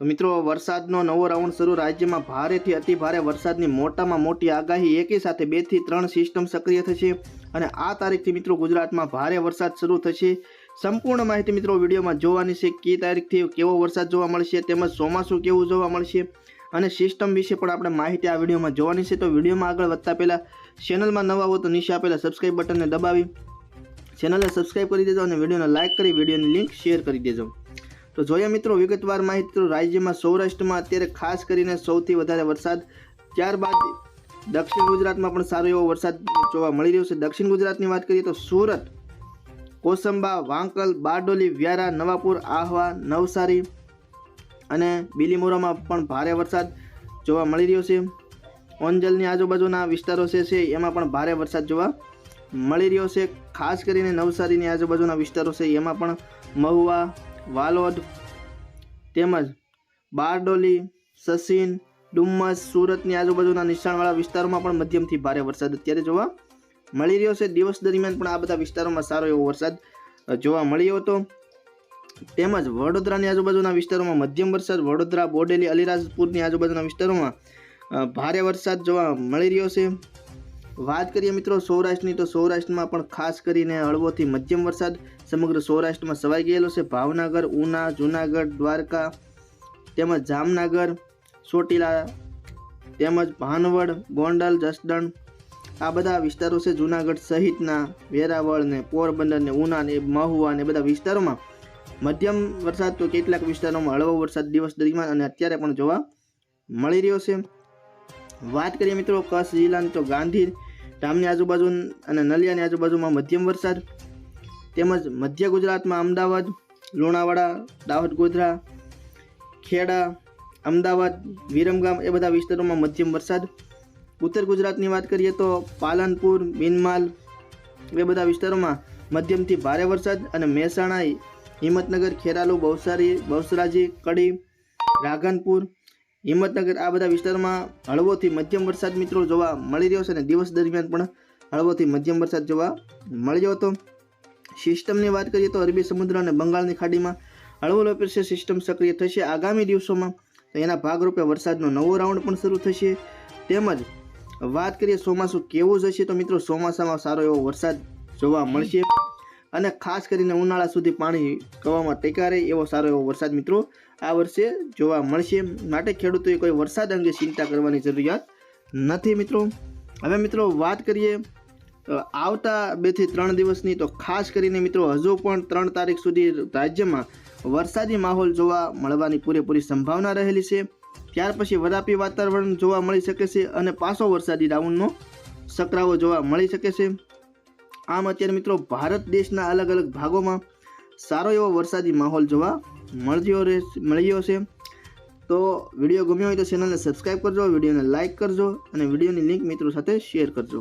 તો મિત્રો, વરસાદનો નવો રાઉન્ડ શરૂ. રાજ્યમાં ભારેથી અતિ ભારે વરસાદની મોટામાં મોટી આગાહી એકી સાથે બેથી ત્રણ સિસ્ટમ સક્રિય થશે અને આ તારીખથી મિત્રો ગુજરાતમાં ભારે વરસાદ શરૂ થશે. સંપૂર્ણ માહિતી મિત્રો વિડીયોમાં જોવાની છે કઈ તારીખથી કેવો વરસાદ જોવા મળશે તેમજ ચોમાસું કેવું જોવા મળશે અને સિસ્ટમ વિશે પણ આપણે માહિતી આ વિડીયોમાં જોવાની છે. તો વિડીયોમાં આગળ વધતા પહેલાં ચેનલમાં નવા હો તો નીચે આપેલા સબસ્ક્રાઇબ બટનને દબાવી, ચેનલને સબસ્ક્રાઇબ કરી દેજો અને વિડીયોને લાઇક કરી, વિડીયોની લિંક શેર કરી દેજો. તો જોઈએ મિત્રો, વિગતવાર માહિતી રાજ્યમાં સૌરાષ્ટ્રમાં અત્યારે ખાસ કરીને સૌથી વધારે વરસાદ, ત્યારબાદ દક્ષિણ ગુજરાતમાં પણ સારો એવો વરસાદ જોવા મળી રહ્યો છે. દક્ષિણ ગુજરાતની વાત કરીએ તો સુરત, કોસંબા, વાંકલ, બારડોલી, વ્યારા, નવાપુર, આહવા, નવસારી અને બિલીમોરામાં પણ ભારે વરસાદ જોવા મળી રહ્યો છે. ઓંજલની આજુબાજુના વિસ્તારો છે, એમાં પણ ભારે વરસાદ જોવા મળી રહ્યો છે. ખાસ કરીને નવસારીની આજુબાજુના વિસ્તારો છે, એમાં પણ મહુવા વાલોદ તેમજ બારડોલી, સસીન, ડુમ્મસ, સુરતની આજુબાજુના નિશાણવાળા વિસ્તારોમાં પણ મધ્યમથી ભારે વરસાદ અત્યારે જોવા મળી રહ્યો છે. દિવસ દરમિયાન પણ આ બધા વિસ્તારોમાં સારો એવો વરસાદ જોવા મળ્યો હતો. તેમજ વડોદરાની આજુબાજુના વિસ્તારોમાં મધ્યમ વરસાદ, વડોદરા, બોડેલી, અલીરાજપુરની આજુબાજુના વિસ્તારોમાં ભારે વરસાદ જોવા મળી રહ્યો છે. વાત કરીએ મિત્રો સૌરાષ્ટ્રની, તો સૌરાષ્ટ્રમાં પણ ખાસ કરીને હળવોથી મધ્યમ વરસાદ, સમગ્ર સૌરાષ્ટ્રમાં સવાઈ ગયેલો છે. ભાવનગર, ઉના, જુનાગઢ, દ્વારકા તેમજ જામનગર, ચોટીલા તેમજ ભાનવડ, ગોંડલ, જસદણ, આ બધા વિસ્તારો છે જુનાગઢ સહિતના વેરાવળ ને પોરબંદર ને ઉના ને મહુવા ને બધા વિસ્તારોમાં. મધ્યમ વરસાદ તો કેટલાક વિસ્તારોમાં હળવો વરસાદ દિવસ દરમિયાન અને અત્યારે પણ જોવા મળી રહ્યો છે. વાત કરીએ મિત્રો કચ્છ જિલ્લાની તો ગાંધી ધામની આજુબાજુ અને નલિયાની આજુબાજુમાં મધ્યમ વરસાદ, તેમજ મધ્ય ગુજરાતમાં અમદાવાદ, લુણાવાડા, દાહોદ ગોધરા, ખેડા, અમદાવાદ, વિરમગામ એ બધા વિસ્તારોમાં મધ્યમ વરસાદ. ઉત્તર ગુજરાતની વાત કરીએ તો પાલનપુર બિનમાલ એ બધા વિસ્તારોમાં મધ્યમથી ભારે વરસાદ અને મહેસાણા હિંમતનગર, ખેરાલુ, બહુસારી, બહુસરાજી, કડી, રાધનપુર હિંમતનગર આ બધા વિસ્તારોમાં હળવોથી મધ્યમ વરસાદ મિત્રો જોવા મળી રહ્યો છે અને દિવસ દરમિયાન પણ હળવોથી મધ્યમ વરસાદ જોવા મળ્યો હતો. સિસ્ટમની વાત કરીએ તો અરબી સમુદ્ર અને બંગાળની ખાડીમાં હળવો લો પ્રેશર સિસ્ટમ સક્રિય થશે આગામી દિવસોમાં. તો એના ભાગરૂપે વરસાદનો નવો રાઉન્ડ પણ શરૂ થશે. તેમજ વાત કરીએ ચોમાસું કેવું જશે તો મિત્રો ચોમાસામાં સારો એવો વરસાદ જોવા મળશે. અને ખાસ કરીને ઉનાળા સુધી પાણી કવામાં ટેકા રહે એવો સારો એવો વરસાદ મિત્રો આ વર્ષે જોવા મળશે. માટે ખેડૂતોએ કોઈ વરસાદ અંગે ચિંતા કરવાની જરૂરિયાત નથી મિત્રો. હવે મિત્રો વાત કરીએ આવતા બેથી ત્રણ દિવસની તો ખાસ કરીને મિત્રો હજુ પણ ત્રણ તારીખ સુધી રાજ્યમાં વરસાદી માહોલ જોવા મળવાની પૂરેપૂરી સંભાવના રહેલી છે. ત્યાર પછી વરાપી વાતાવરણ જોવા મળી શકે છે અને પાછો વરસાદી રાઉન્ડનો સકરાવો જોવા મળી શકે છે. આમ અત્યારે મિત્રો ભારત દેશના અલગ અલગ ભાગોમાં સારો એવો વરસાદી માહોલ જોવા મળ્યો રહે, મળ્યો છે. તો વીડિયો ગમ્યો હોય તો ચેનલને સબસ્ક્રાઈબ કરજો, વિડીયોને લાઇક કરજો અને વિડીયોની લિંક મિત્રો સાથે શેર કરજો.